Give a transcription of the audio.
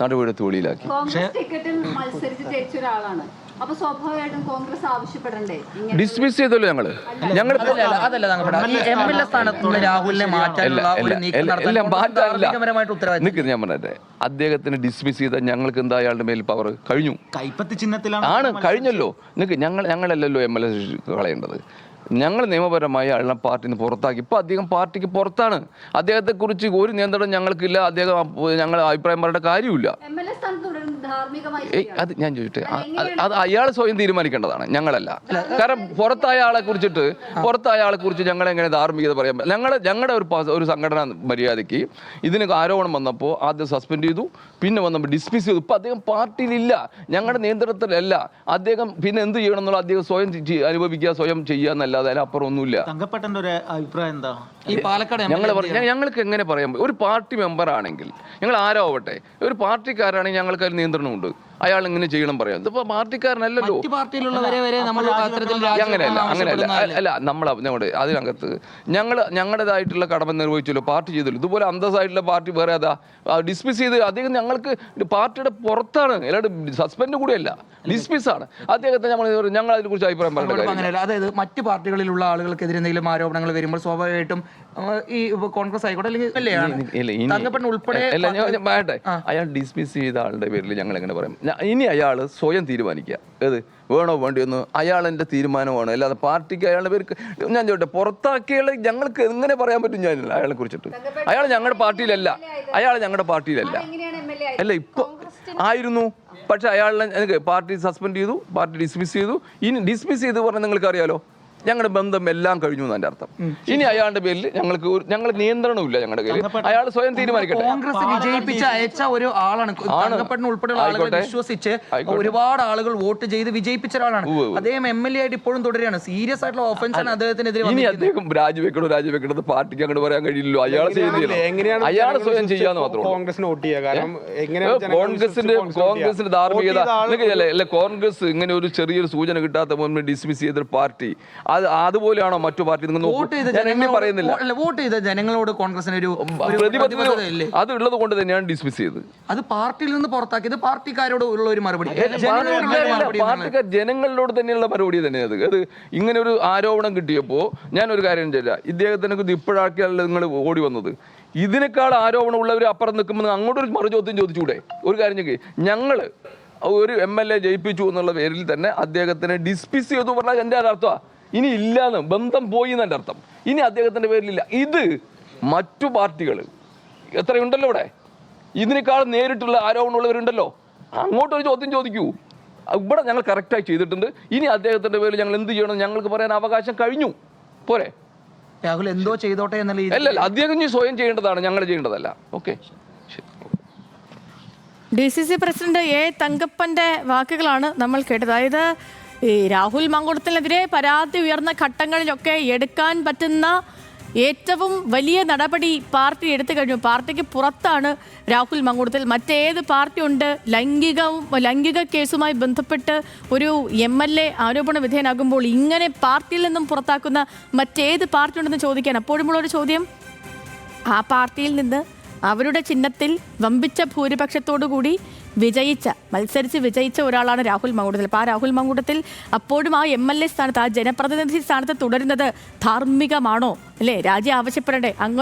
നടപടിയെടുത്ത് വെളിയിലാക്കി. കോൺഗ്രസ് അപ്പൊ സ്വാഭാവികമായിട്ടും ആവശ്യപ്പെടണ്ടേ? ഡിസ്മിസ് ചെയ്തല്ലോ ഞങ്ങൾ. ഞങ്ങൾ അതല്ല, എം എൽ എ രാഹുലിനെ മാറ്റാനുള്ള ഞാൻ പറഞ്ഞത് അദ്ദേഹത്തിന് ഡിസ്മിസ് ചെയ്ത ഞങ്ങൾക്ക് എന്താ അയാളുടെ മേൽ പവർ കഴിഞ്ഞു. കൈപ്പത്തി ചിഹ്നത്തിലാണ് ആണ് കഴിഞ്ഞല്ലോ. നിങ്ങൾക്ക് ഞങ്ങൾ ഞങ്ങളല്ലല്ലോ എം എൽ എ കളയേണ്ടത്. ഞങ്ങൾ നിയമപരമായി അയാളെ പാർട്ടിയിൽ നിന്ന് പുറത്താക്കി. ഇപ്പൊ അദ്ദേഹം പാർട്ടിക്ക് പുറത്താണ്. അദ്ദേഹത്തെ കുറിച്ച് ഒരു നിയന്ത്രണം ഞങ്ങൾക്കില്ല. അദ്ദേഹം ഞങ്ങൾ അഭിപ്രായം പറയേണ്ട കാര്യമില്ല അത് ഞാൻ ചോദിച്ചെ അത് അയാൾ സ്വയം തീരുമാനിക്കേണ്ടതാണ് ഞങ്ങളല്ല. കാരണം പുറത്തായ ആളെ കുറിച്ചിട്ട് പുറത്തായ ആളെ കുറിച്ച് ഞങ്ങൾ എങ്ങനെ ധാർമ്മികത പറയാൻ ഞങ്ങൾ ഞങ്ങളുടെ ഒരു ഒരു സംഘടന മര്യാദയ്ക്ക് ഇതിന് ആരോപണം വന്നപ്പോൾ ആദ്യം സസ്പെൻഡ് ചെയ്തു പിന്നെ വന്നപ്പോൾ ഡിസ്മിസ് ചെയ്തു. ഇപ്പം അദ്ദേഹം പാർട്ടിയിലില്ല ഞങ്ങളുടെ നിയന്ത്രണത്തിലല്ല. അദ്ദേഹം പിന്നെ എന്ത് ചെയ്യണം എന്നുള്ള അദ്ദേഹം സ്വയം അനുഭവിക്കുക സ്വയം ചെയ്യുക എന്നല്ലാതെ അതിനപ്പുറം ഒന്നുമില്ല. ഒരു അഭിപ്രായം എന്താ? ഈ പാലക്കാട് ഞങ്ങൾ ഞങ്ങൾക്ക് എങ്ങനെ പറയാൻ ഒരു പാർട്ടി മെമ്പർ ആണെങ്കിൽ ഞങ്ങൾ ആരോ ആവട്ടെ ഒരു പാർട്ടിക്കാരാണെങ്കിൽ ഞങ്ങൾക്ക് അതിൽ നിയന്ത്രണമുണ്ട്. അയാൾ ഇങ്ങനെ ചെയ്യണം പറയാം. ഇതിപ്പോ പാർട്ടിക്കാരനല്ലല്ലോ. മറ്റ് പാർട്ടിയിലുള്ളവരെ വരെ നമ്മൾ അത്തരത്തിൽ അങ്ങനെയല്ല അങ്ങനെയല്ല. അല്ല നമ്മൾ ഞങ്ങളുടെ അതിനകത്ത് ഞങ്ങൾ ഞങ്ങളുടേതായിട്ടുള്ള കടമ നിർവഹിച്ചല്ലോ പാർട്ടി ചെയ്തല്ലോ. ഇതുപോലെ അന്തസ്സായിട്ടുള്ള പാർട്ടി വേറെ അതാ ഡിസ്മിസ് ചെയ്ത് അദ്ദേഹം ഞങ്ങൾക്ക് പാർട്ടിയുടെ പുറത്താണ്. അല്ലാണ്ട് സസ്പെൻഡ് കൂടിയല്ല ഡിസ്മിസ് ആണ്. അദ്ദേഹത്തെ നമ്മൾ ഞങ്ങൾ അതിനെ കുറിച്ച് അഭിപ്രായം പറഞ്ഞു അതായത് മറ്റു പാർട്ടികളിലുള്ള ആളുകൾക്കെതിരെ എന്തെങ്കിലും ആരോപണങ്ങൾ വരുമ്പോൾ സ്വാഭാവികമായിട്ടും ഈ കോൺഗ്രസ് ആയിക്കോട്ടെ അല്ലെങ്കിൽ ഉൾപ്പെടെ അയാൾ ഡിസ്മിസ് ചെയ്ത ആളുടെ പേരിൽ ഞങ്ങൾ എങ്ങനെ പറയും? ഇനി അയാൾ സ്വയം തീരുമാനിക്കുക. ഏത്? വേണോ വേണ്ടിയൊന്ന് എന്റെ തീരുമാനമാണ്. അല്ലാതെ പാർട്ടിക്ക് അയാളുടെ പേര് ഞാൻ ചോട്ടെ പുറത്താക്കിയാൽ ഞങ്ങൾക്ക് എങ്ങനെ പറയാൻ പറ്റും ഞാൻ അയാളെ കുറിച്ചിട്ട്? അയാൾ ഞങ്ങളുടെ പാർട്ടിയിലല്ല. അയാൾ ഞങ്ങളുടെ പാർട്ടിയിലല്ല. അല്ല ഇപ്പൊ ആയിരുന്നു. പക്ഷെ അയാളെ പാർട്ടി സസ്പെൻഡ് ചെയ്തു പാർട്ടി ഡിസ്മിസ് ചെയ്തു. ഇനി ഡിസ്മിസ് ചെയ്ത് പറഞ്ഞാൽ നിങ്ങൾക്ക് അറിയാലോ ഞങ്ങളുടെ ബന്ധം എല്ലാം കഴിഞ്ഞു എന്ന് എന്റെ അർത്ഥം. ഇനി അയാളുടെ പേരിൽ ഞങ്ങൾക്ക് ഒരു- ഞങ്ങൾ നിയന്ത്രണമില്ല ഞങ്ങളുടെ കയ്യിൽ അയാൾ സ്വയം തീരുമാനിക്കട്ടെ. കോൺഗ്രസ് വിജയിപ്പിച്ച അയച്ച ഒരു ആളാണ്. തങ്കപ്പൻ ഉൾപ്പെടെയുള്ള ആളുകൾ ആയിക്കോട്ടെ. വിശ്വസിച്ച് ആയിക്കോട്ടെ. ഒരുപാട് ആളുകൾ വോട്ട് ചെയ്ത് വിജയിപ്പിച്ച ഒരാളാണ്. അദ്ദേഹം എം എൽ എ ആയിട്ട് ഇപ്പോഴും തുടരുകയാണ്. സീരിയസ് ആയിട്ടുള്ള ഓഫൻസ് ആണ് അദ്ദേഹത്തിനെതിരെ ഇനി വന്നിരിക്കുന്നത്. അദ്ദേഹം രാജിവെക്കണോ രാജിവെക്കണത് പാർട്ടിക്ക് അങ്ങോട്ട് പറയാൻ കഴിയില്ലല്ലോ. അയാൾ ചെയ്യുന്നില്ല എങ്ങനെയാണ് അയാൾ സ്വയം ചെയ്യാന്ന് മാത്രമേ. കോൺഗ്രസിന് വോട്ട് ചെയ്യുക? കാരണം എങ്ങനെയാണ് ജനങ്ങൾ കോൺഗ്രസിന്റെ വിശ്വസിച്ച് കോൺഗ്രസിന്റെ? ധാർമ്മികത. വോട്ട് ചെയ്ത ആൾ നിങ്ങൾക്ക് അല്ലേ അല്ലെ കോൺഗ്രസ് ഇങ്ങനെ ഒരു ചെറിയൊരു സൂചന കിട്ടാത്ത മുമ്പ് ഡിസ്മിസ് ചെയ്തൊരു പാർട്ടി അത് അതുപോലെയാണോ മറ്റു പാർട്ടി? നിങ്ങൾ ചെയ്ത പറയുന്നില്ല. വോട്ട് ചെയ്ത ജനങ്ങളോട് കോൺഗ്രസിന് ഒരു അത് ഉള്ളത് കൊണ്ട് തന്നെയാണ് ഡിസ്മിസ് ചെയ്തത് അത് പാർട്ടിയിൽ നിന്ന് പുറത്താക്കിയത് പാർട്ടിക്കാരോട് ഉള്ള ഒരു മറുപടി. പാർട്ടിക്കാർ ജനങ്ങളോട് തന്നെയുള്ള മറുപടി തന്നെ അത്. അത് ഇങ്ങനെ ഒരു ആരോപണം കിട്ടിയപ്പോ ഞാൻ ഒരു കാര്യം ചെയ്യില്ല ഇദ്ദേഹത്തിന് ഇത് ഇപ്പോഴാക്കിയല്ല നിങ്ങൾ ഓടി വന്നത്. ഇതിനേക്കാൾ ആരോപണം ഉള്ളവർ അപ്പുറം നിൽക്കുമ്പോൾ അങ്ങോട്ടൊരു മറു ചോദ്യം ചോദിച്ചൂടെ? ഒരു കാര്യം ചെയ്യേ. ഞങ്ങൾ ഒരു എം എൽ എ ജയിപ്പിച്ചു എന്നുള്ള പേരിൽ തന്നെ അദ്ദേഹത്തിനെ ഡിസ്മിസ് ചെയ്തു പറഞ്ഞാൽ എന്റെ അർത്ഥമാണ് ഇനി ഇല്ലാന്ന് ബന്ധം പോയി എന്നതിന്റെ അർത്ഥം. ഇനി അദ്ദേഹത്തിന്റെ പേരിലില്ല. ഇത് മറ്റു പാർട്ടികൾ എത്രയുണ്ടല്ലോ ഇവിടെ? ഇതിനേക്കാൾ നേരിട്ടുള്ള ആരോപണമുള്ളവരുണ്ടല്ലോ. അങ്ങോട്ടൊരു ചോദ്യം ചോദിക്കൂ. ഇവിടെ ഞങ്ങൾ കറക്റ്റായി ചെയ്തിട്ടുണ്ട്. ഇനി അദ്ദേഹത്തിന്റെ പേരിൽ ഞങ്ങൾ എന്ത് ചെയ്യണം? ഞങ്ങൾക്ക് പറയാൻ അവകാശം കഴിഞ്ഞു. പോരെ. രാഹുൽ എന്തോ ചെയ്തോട്ടെ എന്നുള്ള അല്ല അല്ല അദ്ദേഹം ഈ സ്വയം ചെയ്യേണ്ടതാണ്. ഞങ്ങൾ ചെയ്യേണ്ടതല്ല. Okay. D C C president A തങ്കപ്പന്റെ വാക്കുകളാണ് നമ്മൾ കേട്ടത്. അതായത് ഈ രാഹുൽ മങ്കുളത്തിനെതിരെ പരാതി ഉയർന്ന ഘട്ടങ്ങളിലൊക്കെ എടുക്കാൻ പറ്റുന്ന ഏറ്റവും വലിയ നടപടി പാർട്ടി എടുത്തു കഴിഞ്ഞു. പാർട്ടിക്ക് പുറത്താണ് രാഹുൽ മങ്കുളത്തിൽ മറ്റേത് പാർട്ടി ഉണ്ട് ലൈംഗികവും ലൈംഗിക കേസുമായി ബന്ധപ്പെട്ട് ഒരു എം എൽ എ ആരോപണ വിധേയനാകുമ്പോൾ ഇങ്ങനെ പാർട്ടിയിൽ നിന്നും പുറത്താക്കുന്ന മറ്റേത് പാർട്ടി ഉണ്ടെന്ന് ചോദിക്കാൻ അപ്പോഴുമുള്ള ഒരു ചോദ്യം. ആ പാർട്ടിയിൽ നിന്ന് അവരുടെ ചിഹ്നത്തിൽ വമ്പിച്ച ഭൂരിപക്ഷത്തോടു കൂടി വിജയിച്ച മത്സരിച്ച് വിജയിച്ച ഒരാളാണ് രാഹുൽ മങ്കൂട്ടത്തിൽ. അപ്പോൾ ആ രാഹുൽ മങ്കൂട്ടത്തിൽ അപ്പോഴും ആ എം എൽ എ സ്ഥാനത്ത് ആ ജനപ്രതിനിധി സ്ഥാനത്ത് തുടരുന്നത് ധാർമ്മികമാണോ? അല്ലേ? രാജ്യം ആവശ്യപ്പെടണ്ടേ? അങ്ങ്